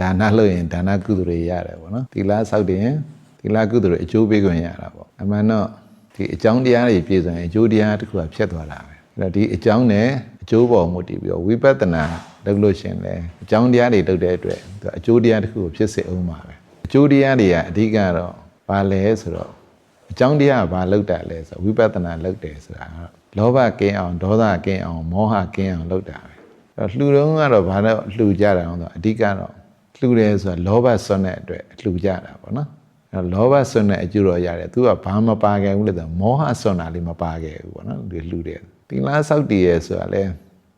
ဒါနလုပ်ရင်ဒါနကုသိုလ်တွေရတယ်ပေါ့နော်သီလဆောက်တယ်သီလကုသိုလ်တွေအကျိုးပေးခွင့်ရတာပေါ့အမှန်တော့ဒီအကြောင်းတရားတွေပြည့်စုံရင်အကျိုးတရားတစ်ခုကဖြစ်သွားတာပဲအဲ့တော့ဒီအကြောင်းနဲ့အကျိုးပေါ်မူတည်ပြီးတော့ဝိပဿနာလုပ်လို့ရှရင်လေအကြောင်းတရားတွေလုပ်တဲ့အတွက်သူကအကျိုးတရားတစ်ခုကိုဖြစ်စေအောင်ပါပဲအကျိုးတရားတွေကအဓိကတော့ဘာလဲဆိုတော့အကြောင်းတရားကဘာလုပ်တာလဲဆိုတော့ဝိပဿနာလုပ်တယ်ဆိုတာကတော့လောဘကင်းအောင်ဒေါသကင်းအောင်မောဟကင်းအောင်လုပ်တာပဲအဲ့တော့လှူတုံးကတော့ဘာလို့လှူကြတာအောင်ဆိုတော့အဓိကတော့ လှူတယ်ဆိုတာလောဘစွန့်တဲ့အတွက်လှူကြတာပေါ့နော်အဲ့တော့လောဘစွန့်တဲ့အကျိုးတော့ရတယ်သူကဘာမပါခဲ့ဘူးလေဆိုတော့မောဟစွန့်တာလေးမပါခဲ့ဘူးပေါ့နော်ဒီလှူတယ်သီလစောက်တည်ရဲဆိုတာလေ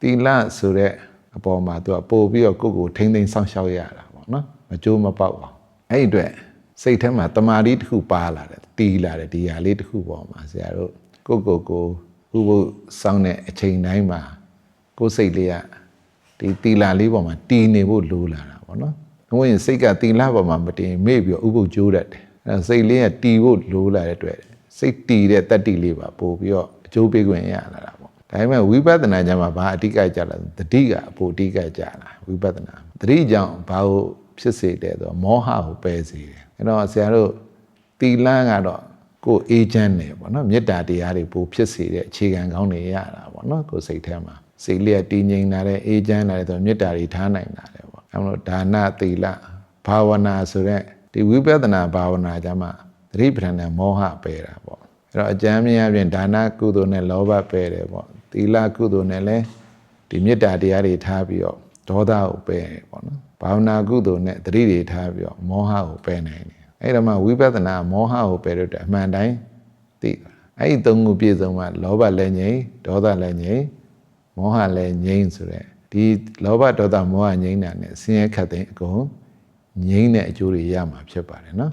သီလဆိုတဲ့အပေါ်မှာသူကပို့ပြီးတော့ကိုယ့်ကိုယ်ထိမ့်သိမ်းစောင့်ရှောက်ရတာပေါ့နော်မကြိုးမပေါက်အောင်အဲ့ဒီအတွက်စိတ်ထဲမှာတမာတိတစ်ခုပါလာတယ်တီးလာတယ်ဒီဟာလေးတစ်ခုပေါ်မှာဆရာတို့ကိုယ့်ကိုယ်ကိုဥပုပ်စောင်းတဲ့အချိန်တိုင်းမှာကိုယ်စိတ်လေးကဒီတီလာလေးပေါ်မှာတည်နေဖို့လိုလာတာပေါ့နော်။ ဘုရင်စိတ်ကတီလာပေါ်မှာမတည်မေ့ပြီးတော့ဥပုပ်ကျိုးတတ်တယ်။အဲစိတ်လေးကတည်ဖို့လိုလာတဲ့အတွက်စိတ်တည်တဲ့တတ္တိလေးပါပို့ပြီးတော့အကျိုးပေးခွင့်ရလာတာပေါ့။ဒါပေမဲ့ဝိပဿနာကျမ်းမှာဘာအဓိကကြလာလဲတတိကအပိုအဓိကကြလာဝိပဿနာ။တတိကြောင့်ဘာကိုဖြစ်စေတယ်ဆိုတော့မောဟကိုပယ်စေတယ်။အဲတော့ဆရာတို့တီလာကတော့ကိုယ်အေးချမ်းတယ်ပေါ့နော်မေတ္တာတရားတွေပိုဖြစ်စေတဲ့အခြေခံကောင်းတွေရတာပေါ့နော်ကိုယ်စိတ်ထဲမှာစိတ်လေးကတည်ငြိမ်လာတဲ့အေးချမ်းလာတဲ့ဆိုတော့မေတ္တာတွေထားနိုင်လာ တယ်ပေါ့အဲလိုဒါနသီလဘာဝနာဆိုတဲ့ဒီဝိပဿနာဘာဝနာကြမှာသတိပဋ္ဌာန်နဲ့မောဟပယ်တာပေါ့အဲတော့အကျမ်းမြင်အပြင်ဒါနကုသိုလ်နဲ့လောဘပယ်တယ်ပေါ့သီလကုသိုလ်နဲ့လည်းဒီမေတ္တာတရားတွေထားပြီးတော့ဒေါသကိုပယ်တယ်ပေါ့နော်ဘာဝနာကုသိုလ်နဲ့သတိတွေထားပြီးတော့မောဟကိုပယ်နိုင်တယ်အဲ့တော့မှဝိပဿနာမောဟကိုပယ်လို့တဲ့အမှန်တိုင်းသိတာအဲ့ဒီသုံးခုပြည့်စုံမှလောဘလည်းငြိမ်ဒေါသလည်းငြိမ်မောဟလည်းငြိမ်ဆိုတဲ့ ဒီလောဘဒေါသမောဟငြိမ်တာနဲ့ဆင်းရဲခတ်သိမ်းအကုန်ငြိမ်တဲ့အကျိုးတွေရမှာဖြစ်ပါတယ်နော်